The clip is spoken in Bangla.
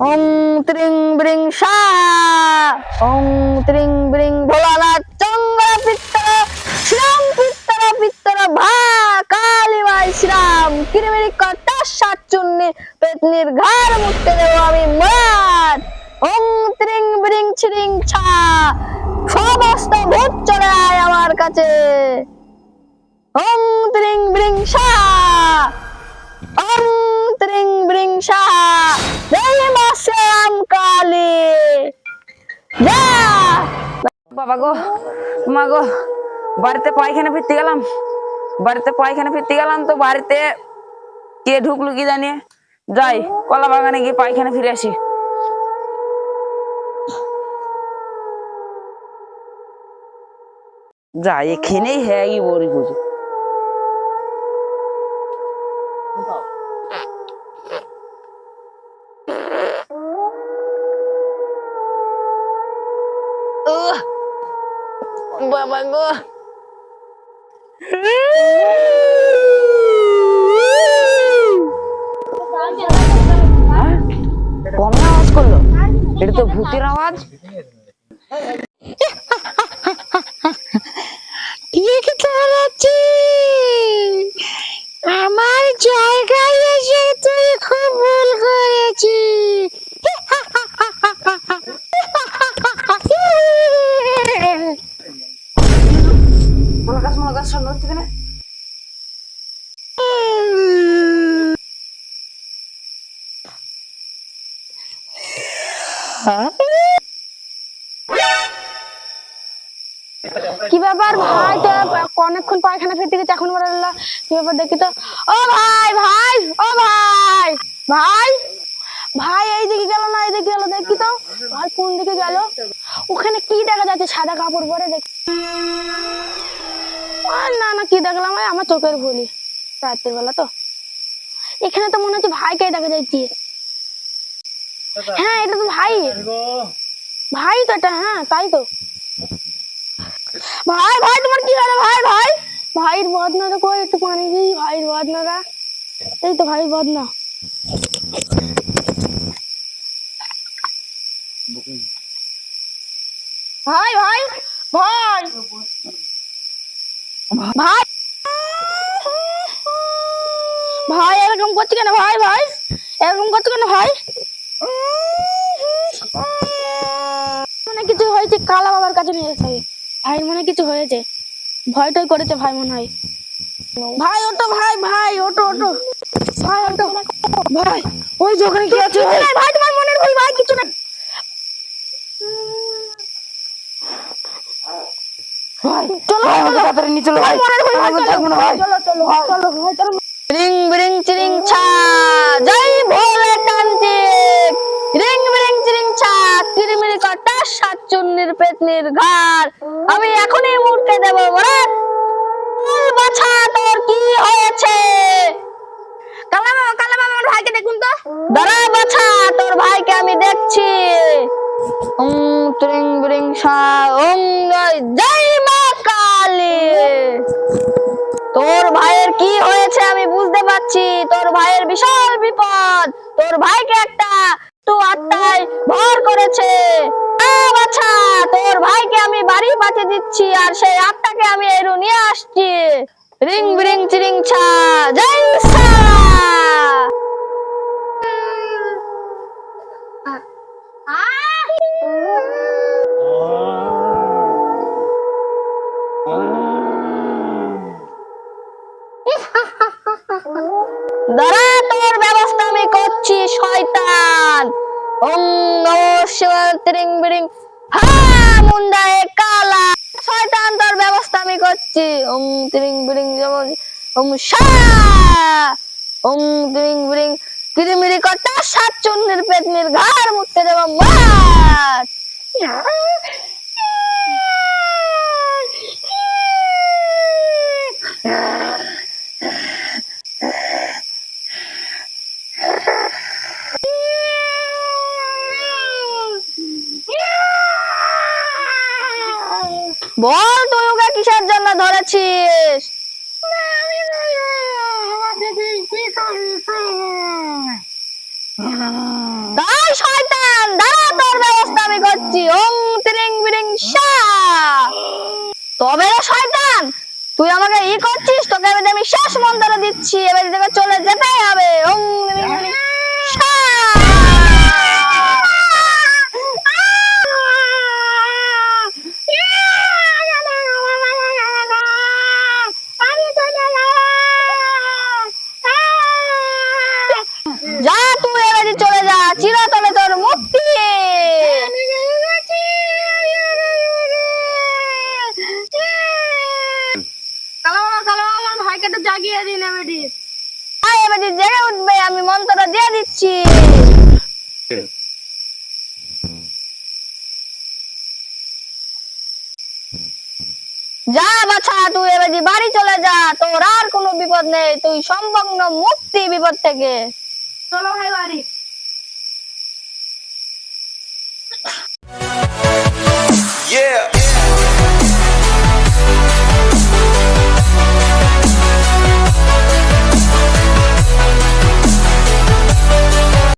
ওং ত্রিং ব্রিং সা ওং ত্রিং ব্রিং ভোলানাথ চঙ্গা পিত্তর, শ্রীরাম পিত্তর পিত্তর ভা। কালী মাই শ্রীরাম, কিরমিরি কটা চুন্নি পেতনির ঘর মুক্তে দেব আমি মার ওং ত্রিং ব্রিং ছিরিং ছা। সমস্ত ভূত চলে আয় আমার কাছে। ওং ত্রিং ব্রিং সা বাড়িতে পায়খানা ফিরতে গেলাম। বাড়িতে পায়খানা ফিরতে গেলাম তো বাড়িতে কে ঢুকলো কি জানি। যাই, কলা বাগানে গিয়ে পায়খানা ফিরে আসি। যাই এখানেই হ্যাঁ বড়ি বুঝি বাবা গো হ্যাঁ? কমে আওয়াজ করলো এটা তো ভূতের আওয়াজ ঠিক চালাচ্ছি আমার জায়গায় কি ব্যাপার ভাই? তো অনেকক্ষণ পায়খানা ফিরতে গেছে, এখন বললা কি ব্যাপার দেখি তো? ও ভাই ভাই, ও ভাই ভাই ভাই, এই দিকে গেল না, এই দিকে গেল, দেখি তো। ভাই, কোন দিকে গেল? ওখানে কি দেখা যাচ্ছে? সাদা কাপড় পরে দেখ। না না, কি দেখলাম আমার চোখের ভুলি রাতের বেলা তো। এখানে তো মনে হচ্ছে ভাইকে দেখা যাচ্ছে। হ্যাঁ এটা তো ভাই ভাই তো এটা হ্যাঁ তাই তো ভাই ভাই তোমার কি হলো ভাই ভাই ভাইয়ের বদনাটা কই একটু পানি দিই ভাইয়ের বদনাটা এই তো ভাইয়ের বদনা ভাই ভাই ভাই ভাই ভাই এরকম করছে কেন ভাই ভাই এরকম করছে কেন ভাই মানে কিছু হয়েছে কালা বাবার কাছে নিয়ে যেতে হবে ভাই মনে কিছু হয়েছে। ভয় টয় করেছে ভাই মনে হয়। ভাই ওটো ভাই ভাই ওটো ওটো ভাই ওটো ভাই ওই যে ওখানে কি আছে ভাই? তোমার মনের ভুল ভাই কিছু না ভাই চলো তাড়াতাড়ি নিয়ে চলো ভাই। থাকব না ভাই। চলো চলো চলো ভাই চলো। রিং বিরিং চিরিং ছা। জয় ভোলে তান্ত্রিক পেতনির ঘর। আমি এখনই দেব বাছা, তোর কি হয়েছে? আমার ভাইকে দেখুন তো। দাঁড়া বাছা, তোর ভাইকে আমি দেখছি। ওম ত্রিং, বিরিং, সা ওম জয় মা কালী। তোর ভাইয়ের কি হয়েছে আমি বুঝতে পারছি। তোর ভাইয়ের বিশাল বিপদ। তোর ভাইকে একটা তো আত্মায় ভর করেছে। বাছা, তোর ভাইকে আমি বাড়ি পাঠিয়ে দিচ্ছি আর সেই আত্মাকে আমি এরু নিয়ে আসছি। রিং, বিরিং, চিরিং, ছা, জয় সা হা মুন্ডায় কালা। শয়তান ব্যবস্থা আমি করছি। ওং ত্রিং বিরিং যেমন, ওম শা ওং ত্রিং বিরিং কিরিমিরি কটা সাত চুন্নির পেতনির ঘাড় মুক্তে দেব মার বল তুই ওকে কিসের জন্য ধরেছিস? করছি। ওং, ত্রিং, বিরিং সা তবে রে শয়তান, তুই আমাকে ই করছিস, তোকে আমি শেষ মন্ত্র দিচ্ছি, এবার চলে যেতেই হবে ত্রিং বিরিং সা যা তুই এবারে চলে যা চিরতলে তোর মুক্তি কালো মামা কালো মামা আমার ভাইকে দিন এবারে আয় এবারে জেগে উঠবে আমি মন্ত্রটা দিয়ে দিচ্ছি। যা বাছা তুই এবারে বাড়ি চলে যা তোর আর কোনো বিপদ নেই তুই সম্পূর্ণ মুক্তি বিপদ থেকে। চলো ভাই বাড়ি।